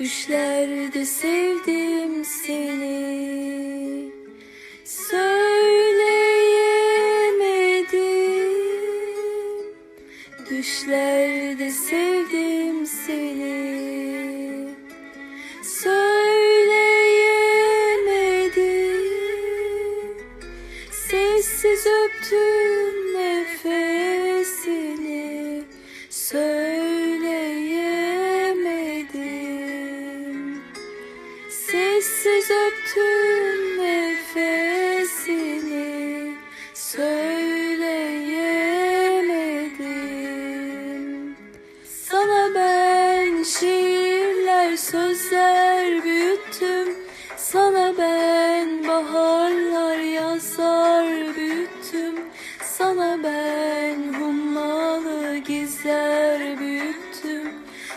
Düşlerde sevdim seni. Söyleyemedim. Düşlerde sevdim seni. Söyleyemedim. Sessiz öptüm Sessiz öptüm nefesini Söyleyemedim. Sana ben şiirler sözler büyüttüm. Sana ben baharlar yazar büyüttüm. Sana ben